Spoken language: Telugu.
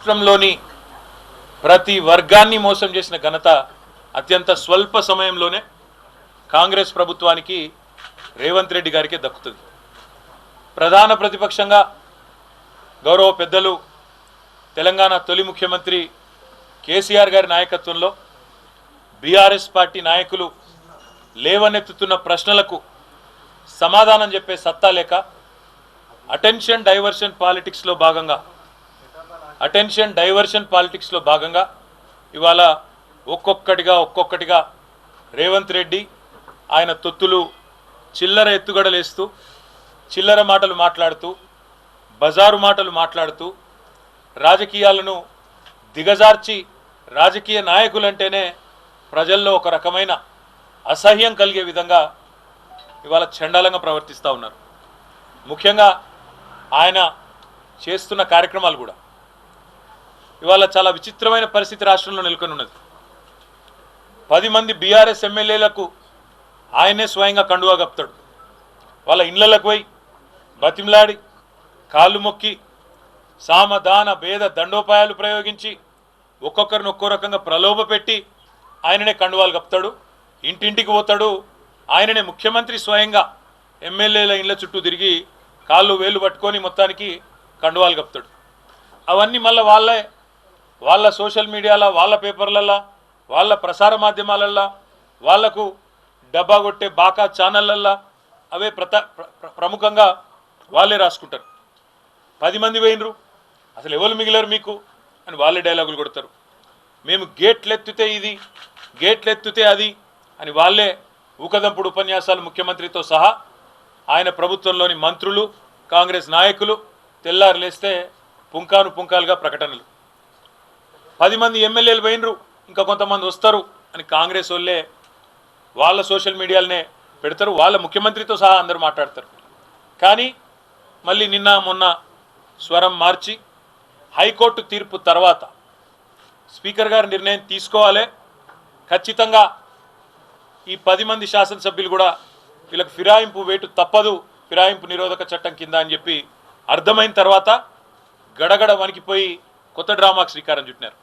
రాష్ట్రంలోని ప్రతి వర్గాన్ని మోసం చేసిన ఘనత అత్యంత స్వల్ప సమయంలోనే కాంగ్రెస్ ప్రభుత్వానికి రేవంత్ రెడ్డి గారికి దక్కుతుంది. ప్రధాన ప్రతిపక్షంగా గౌరవ పెద్దలు తెలంగాణ తొలి ముఖ్యమంత్రి కేసీఆర్ గారి నాయకత్వంలో బీఆర్ఎస్ పార్టీ నాయకులు లేవనెత్తుతున్న ప్రశ్నలకు సమాధానం చెప్పే సత్తా లేక అటెన్షన్ డైవర్షన్ పాలిటిక్స్లో భాగంగా అటెన్షన్ డైవర్షన్ పాలిటిక్స్లో భాగంగా ఇవాళ ఒక్కొక్కటిగా ఒక్కొక్కటిగా రేవంత్ రెడ్డి ఆయన తొత్తులు చిల్లర ఎత్తుగడలేస్తూ చిల్లర మాటలు మాట్లాడుతూ బజారు మాటలు మాట్లాడుతూ రాజకీయాలను దిగజార్చి రాజకీయ నాయకులంటేనే ప్రజల్లో ఒక రకమైన అసహ్యం కలిగే విధంగా ఇవాళ చండాలంగా ప్రవర్తిస్తూ ఉన్నారు. ముఖ్యంగా ఆయన చేస్తున్న కార్యక్రమాలు కూడా. ఇవాళ చాలా విచిత్రమైన పరిస్థితి రాష్ట్రంలో నెలకొని ఉన్నది. పది మంది బీఆర్ఎస్ ఎమ్మెల్యేలకు ఆయనే స్వయంగా కండువా కప్తాడు వాళ్ళ ఇళ్ళలకు పోయి బతిమలాడి కాళ్ళు మొక్కి సామదాన భేద దండోపాయాలు ప్రయోగించి ఒక్కొక్కరిని ఒక్కో రకంగా ప్రలోభ పెట్టి ఆయననే కండువాలు కప్తాడు ఇంటింటికి పోతాడు. ఆయననే ముఖ్యమంత్రి స్వయంగా ఎమ్మెల్యేల ఇండ్ల చుట్టూ తిరిగి కాళ్ళు వేలు పట్టుకొని మొత్తానికి కండువాలు కప్తాడు అవన్నీ మళ్ళీ వాళ్ళే వాళ్ళ సోషల్ మీడియాలో వాళ్ళ పేపర్లల్లో వాళ్ళ ప్రసార మాధ్యమాలల్లో వాళ్ళకు డబ్బా కొట్టే బాకా ఛానళ్ళల్లో అవే ప్రత ప్ర- ప్రముఖంగా వాళ్ళే రాసుకుంటారు. పది మంది పోయినరు. అసలు ఎవరు మిగిలారు మీకు? అని వాళ్ళే డైలాగులు కొడతారు. మేము గేట్లు ఎత్తితే ఇది గేట్లు ఎత్తితే అది అని వాళ్ళే ఊకదంపుడు ఉపన్యాసాలు ముఖ్యమంత్రితో సహా ఆయన ప్రభుత్వంలోని మంత్రులు కాంగ్రెస్ నాయకులు తెల్లారులేస్తే పుంకాను పుంకాలుగా ప్రకటనలు. పది మంది ఎమ్మెల్యేలు పోయినరు ఇంకా కొంతమంది వస్తారు అని కాంగ్రెస్ వాళ్ళే వాళ్ళ సోషల్ మీడియాలనే పెడతారు వాళ్ళ ముఖ్యమంత్రితో సహా అందరూ మాట్లాడతారు. కానీ మళ్ళీ నిన్న మొన్న స్వరం మార్చి హైకోర్టు తీర్పు తర్వాత స్పీకర్ గారు నిర్ణయం తీసుకోవాలి. ఖచ్చితంగా ఈ పది మంది శాసనసభ్యులు కూడా వీళ్ళకి ఫిరాయింపు వేటు తప్పదు ఫిరాయింపు నిరోధక చట్టం కింద అని చెప్పి అర్థమైన తర్వాత గడగడ వణికిపోయి కొత్త డ్రామాకు శ్రీకారం చుట్టినారు.